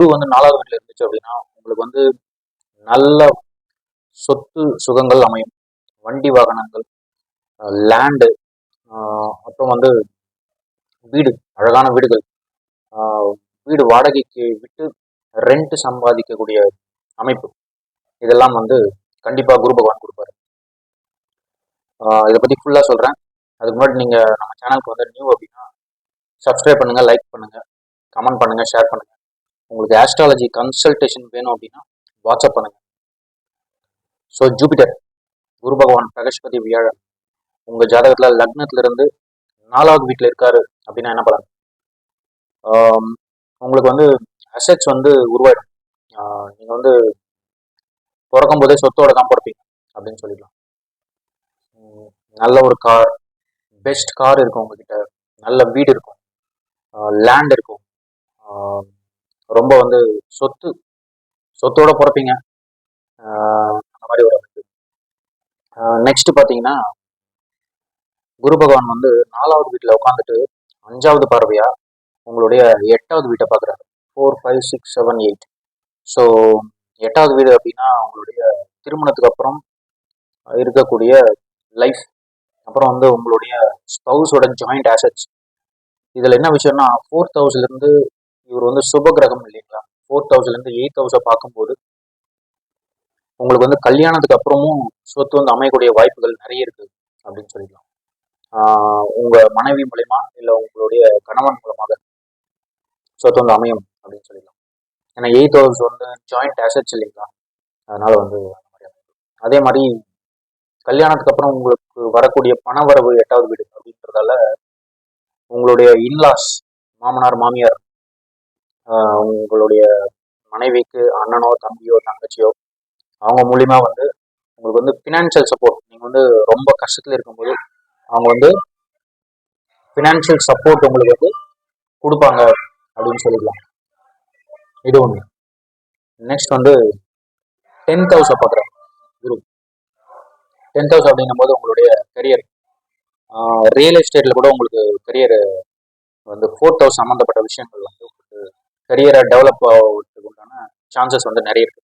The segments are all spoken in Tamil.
குரு வந்து நாலாவது வீட்டில் இருந்துச்சு அப்படின்னா உங்களுக்கு வந்து நல்ல சொத்து சுகங்கள் அமையும். வண்டி வாகனங்கள் லேண்டு அப்புறம் வந்து வீடு அழகான வீடுகள். வீடு வாடகைக்கு விட்டு ரெண்ட் சம்பாதிக்கக்கூடிய அமைப்பு. இதெல்லாம் வந்து கண்டிப்பாக குரு பகவான் கொடுப்பாரு. இதை பற்றி ஃபுல்லாக சொல்கிறேன் அதுக்கு முன்னாடி நீங்கள் நம்ம சேனலுக்கு வந்து நியூ அப்படின்னா சப்ஸ்கிரைப் பண்ணுங்கள் லைக் பண்ணுங்கள் கமெண்ட் பண்ணுங்கள் ஷேர் பண்ணுங்கள் உங்களுக்கு ஆஸ்ட்ராலஜி கன்சல்டேஷன் வேணும் அப்படின்னா வாட்ஸ்அப் பண்ணுங்க. ஸோ ஜூபிட்டர் குரு பகவான் பிரகஸ்பதி வியாழன் உங்க ஜாதகத்துல லக்னத்துல இருந்து நாலாவது வீட்டில் இருக்காரு அப்படின்னா என்ன பலன்? உங்களுக்கு வந்து அசட்ஸ் வந்து உருவாயிடும். நீங்கள் நீங்க வந்து பிறக்கும் போதே சொத்தோட தான் பிறப்பீங்க அப்படின்னு சொல்லிடலாம். நல்ல ஒரு கார் பெஸ்ட் கார் இருக்கும் உங்ககிட்ட. நல்ல வீடு இருக்கும். லேண்ட் இருக்கும். ரொம்ப வந்து சொத்து சொத்தோட பிறப்பீங்க. அந்த மாதிரி ஒரு அமைப்பு. நெக்ஸ்ட் பார்த்தீங்கன்னா குரு பகவான் வந்து நாலாவது வீட்டில் உட்காந்துட்டு அஞ்சாவது பார்வையா உங்களுடைய எட்டாவது வீட்டை பார்க்குறாரு four five six seven eight so எட்டாவது வீடு அப்படின்னா உங்களுடைய திருமணத்துக்கு அப்புறம் இருக்கக்கூடிய லைஃப் அப்புறம் வந்து உங்களுடைய ஸ்பவுஸோட ஜாயிண்ட் ஆசட்ஸ் இதில் என்ன விஷயம்னா ஃபோர்த் ஹவுஸ்லேருந்து இவர் வந்து சுப கிரகம் இல்லைங்களா ஃபோர்த் ஹவுஸ்லேருந்து எயித் ஹவுஸை பார்க்கும்போது உங்களுக்கு வந்து கல்யாணத்துக்கு அப்புறமும் சொத்து வந்து அமையக்கூடிய வாய்ப்புகள் நிறைய இருக்கு அப்படின்னு சொல்லிடலாம். உங்கள் உங்க மனைவி மூலயமா இல்லை உங்களுடைய கணவன் மூலமாக சொத்து வந்து அமையும் அப்படின்னு சொல்லிக்கலாம் ஏன்னா எயித் ஹவுஸ் வந்து ஜாயிண்ட் ஆசெட்ஸ் இல்லைங்களா? அதனால வந்து அதே மாதிரி கல்யாணத்துக்கு அப்புறம் உங்களுக்கு வரக்கூடிய பணவரவு எட்டாவது வீடு அப்படின்றதால உங்களுடைய இன்லாஸ் மாமனார் மாமியார் உங்களுடைய மனைவிக்கு அண்ணனோ தம்பியோ தங்கச்சியோ அவங்க மூலியமா வந்து உங்களுக்கு வந்து ஃபினான்ஷியல் சப்போர்ட் நீங்கள் வந்து ரொம்ப கஷ்டத்தில் இருக்கும்போது அவங்க வந்து ஃபினான்ஷியல் சப்போர்ட் உங்களுக்கு வந்து கொடுப்பாங்க அப்படின்னு சொல்லிக்கலாம். இது ஒன்று நெக்ஸ்ட் வந்து டென்த் ஹவுஸை பார்க்குறேன் குரு. டென்த் ஹவுஸ் அப்படின்னும் போது உங்களுடைய கரியர் ரியல் எஸ்டேட்டில் கூட உங்களுக்கு கரியர் வந்து ஃபோர்த் ஹவுஸ் சம்மந்தப்பட்ட விஷயங்கள்லாம். கரியரை டெவலப் ஆகிறதுக்கு உண்டான சான்சஸ் வந்து நிறைய இருக்கு.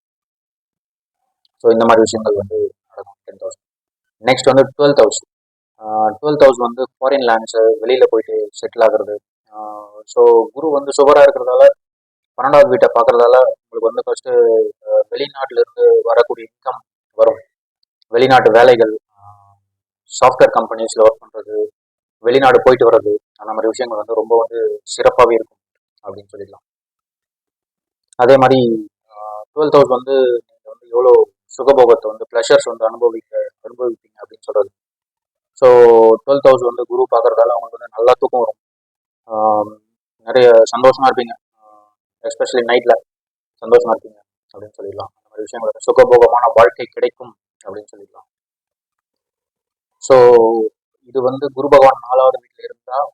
ஸோ இந்த மாதிரி விஷயங்கள் வந்து நடக்கும். டென் தௌசண்ட் நெக்ஸ்ட் வந்து டுவெல்த் தௌசண்ட் டுவெல்த் தௌசண்ட் வந்து ஃபாரின் லேண்ட்ஸு வெளியில் போயிட்டு செட்டில் ஆகுறது. ஸோ குரு வந்து சுவராக இருக்கிறதால பன்னெண்டாவது வீட்டை பார்க்குறதால உங்களுக்கு வந்து ஃபஸ்ட்டு வெளிநாட்டிலிருந்து வரக்கூடிய இன்கம் வரும். வெளிநாட்டு வேலைகள் சாஃப்ட்வேர் கம்பெனிஸில் ஒர்க் பண்ணுறது வெளிநாடு போயிட்டு வர்றது அந்த மாதிரி விஷயங்கள் வந்து ரொம்ப வந்து சிறப்பாகவே இருக்கும் அப்படின்னு சொல்லிடலாம். அதே மாதிரி டுவெல்த் ஹவுஸ் வந்து நீங்கள் வந்து எவ்வளோ சுகபோகத்தை வந்து ப்ளஷர்ஸ் வந்து அனுபவிக்க அனுபவிப்பீங்க அப்படின்னு சொல்கிறது ஸோ டுவெல்த் ஹவுஸ் வந்து குரு பார்க்குறதால அவங்களுக்கு வந்து நல்லா தூக்கம் வரும். நிறைய சந்தோஷமாக இருப்பீங்க. எஸ்பெஷலி நைட்டில் சந்தோஷமாக இருப்பீங்க அப்படின்னு சொல்லிடலாம். அந்த மாதிரி விஷயங்கள் சுகபோகமான வாழ்க்கை கிடைக்கும் அப்படின்னு சொல்லிடலாம். ஸோ இது வந்து குரு பகவான் நாலாவது வீட்டில் இருந்தால்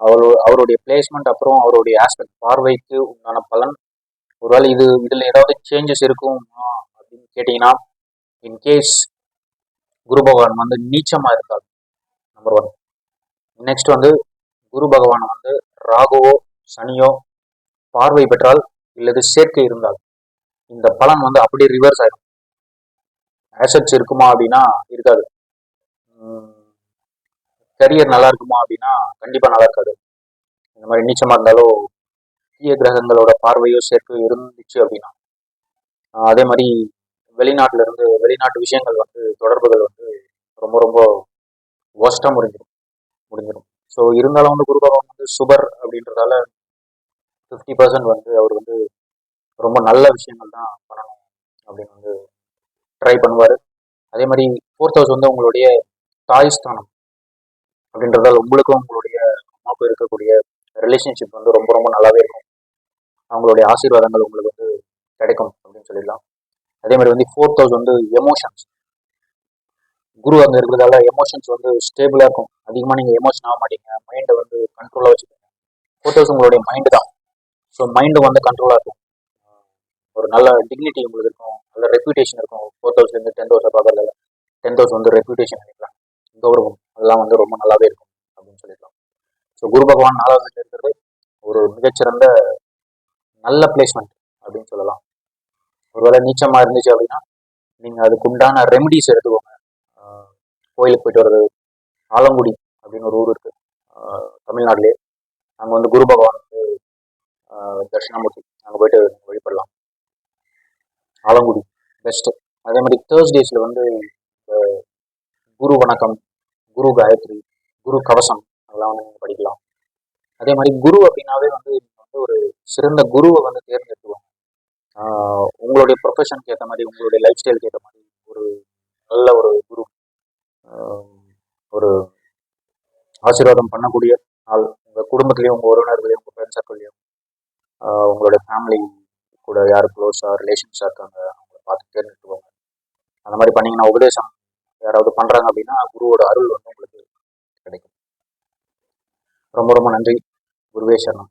அவரு அவருடைய பிளேஸ்மெண்ட் அப்புறம் அவருடைய ஆஸ்பெக்ட் பார்வைக்கு உண்டான பலன் ஒருவேளை இது இதில் ஏதாவது சேஞ்சஸ் இருக்குமா அப்படின்னு கேட்டிங்கன்னா இன்கேஸ் குரு பகவான் வந்து நீச்சமாக இருக்காது நம்பர் ஒன் நெக்ஸ்ட் வந்து குரு பகவான் வந்து ராகுவோ சனியோ பார்வை பெற்றால் இல்லது சேர்க்கை இருந்தால் இந்த பலன் வந்து அப்படியே ரிவர்ஸ் ஆயிடும். ஆசட்ஸ் இருக்குமா அப்படின்னா இருக்காது. கரியர் நல்லா இருக்குமா அப்படின்னா கண்டிப்பாக நல்லா இருக்காது. இந்த மாதிரி நீச்சமாக இருந்தாலோ முக்கிய கிரகங்களோட பார்வையோ சேர்க்கையோ இருந்துச்சு அப்படின்னா அதே மாதிரி வெளிநாட்டுல இருந்து வெளிநாட்டு விஷயங்கள் வந்து தொடர்புகள் வந்து ரொம்ப ரொம்ப ஒஸ்ட்டாக முடிஞ்சிடும் முடிஞ்சிடும். ஸோ இருந்தாலும் வந்து குரு பகவான் வந்து சுபர் அப்படின்றதால ஃபிஃப்டி பர்சன்ட் வந்து அவர் வந்து ரொம்ப நல்ல விஷயங்கள் தான் பண்ணணும் அப்படின்னு வந்து ட்ரை பண்ணுவார். அதே மாதிரி ஃபோர்த் ஹவுஸ் வந்து உங்களுடைய தாய் ஸ்தானம் அப்படின்றதால உங்களுக்கும் உங்களுடைய அம்மாவுக்கும் இருக்கக்கூடிய ரிலேஷன்ஷிப் வந்து ரொம்ப ரொம்ப நல்லாவே இருக்கும். அவங்களுடைய ஆசீர்வாதங்கள் உங்களுக்கு வந்து கிடைக்கும் அப்படின்னு சொல்லிடலாம். அதே மாதிரி வந்து ஃபோர்த் ஹவுஸ் வந்து எமோஷன்ஸ் குரு அங்கே இருக்கிறதால எமோஷன்ஸ் வந்து ஸ்டேபிளாக இருக்கும். அதிகமாக நீங்கள் எமோஷன் ஆக மாட்டீங்க. மைண்டை வந்து கண்ட்ரோலாக வச்சுக்கோங்க. ஃபோர்த் ஹவுஸ் உங்களுடைய மைண்டு தான். ஸோ மைண்டு வந்து கண்ட்ரோலாக இருக்கும். ஒரு நல்ல டிக்னிட்டி உங்களுக்கு இருக்கும். நல்ல ரெப்யூட்டேஷன் இருக்கும். ஃபோர்த் ஹவுஸ்லேருந்து டென்த் ஹவுஸை பார்க்கறதால டென்த் ஹவுஸ் வந்து ரெப்யூட்டேஷன் நினைக்கலாம். கௌரவம் அதெல்லாம் வந்து ரொம்ப நல்லாவே இருக்கும் அப்படின்னு சொல்லிடலாம். ஸோ குரு பகவான் நாலாவது இருக்கிறது ஒரு மிகச்சிறந்த நல்ல பிளேஸ்மெண்ட் அப்படின்னு சொல்லலாம். ஒருவேளை நீச்சமாக இருந்துச்சு அப்படின்னா நீங்கள் அதுக்கு உண்டான ரெமிடிஸ் எடுத்துக்கோங்க கோயிலுக்கு போயிட்டு வர்றது ஆலங்குடி அப்படின்னு ஒரு ஊர் இருக்குது தமிழ்நாட்டிலே. அங்கே வந்து குரு பகவான் வந்து தட்சிணாமூர்த்தி. அங்கே போயிட்டு வழிபடலாம். ஆலங்குடி பெஸ்ட்டு அதே மாதிரி தேர்ஸ்டேஸில் வந்து குரு வணக்கம் குரு காயத்ரி குரு கவசம் அதெல்லாம் வந்து நீங்கள் படிக்கலாம். அதே மாதிரி குரு அப்படின்னாவே வந்து நீங்கள் வந்து ஒரு சிறந்த குருவை வந்து தேர்ந்தெடுத்துவாங்க உங்களுடைய ப்ரொஃபஷனுக்கு ஏற்ற மாதிரி உங்களுடைய லைஃப் ஸ்டைலுக்கு ஏற்ற மாதிரி ஒரு நல்ல ஒரு குரு ஒரு ஆசீர்வாதம் பண்ணக்கூடிய ஆள் உங்கள் குடும்பத்துலேயும் உங்கள் உறவினர்களையும் உங்கள் ஃப்ரெண்ட் சர்க்கிள்லையும் உங்களுடைய ஃபேமிலி கூட யார் க்ளோஸாக ரிலேஷன்ஸாக இருக்காங்க அவங்கள பார்த்து தேர்ந்தெடுத்துவாங்க அந்த மாதிரி பண்ணிங்கன்னா உபதேசம் யாராவது பண்ணுறாங்க அப்படின்னா குருவோட அருள் வந்து உங்களுக்கு கிடைக்கும். ரொம்ப ரொம்ப நன்றி. குருவே சரணம்.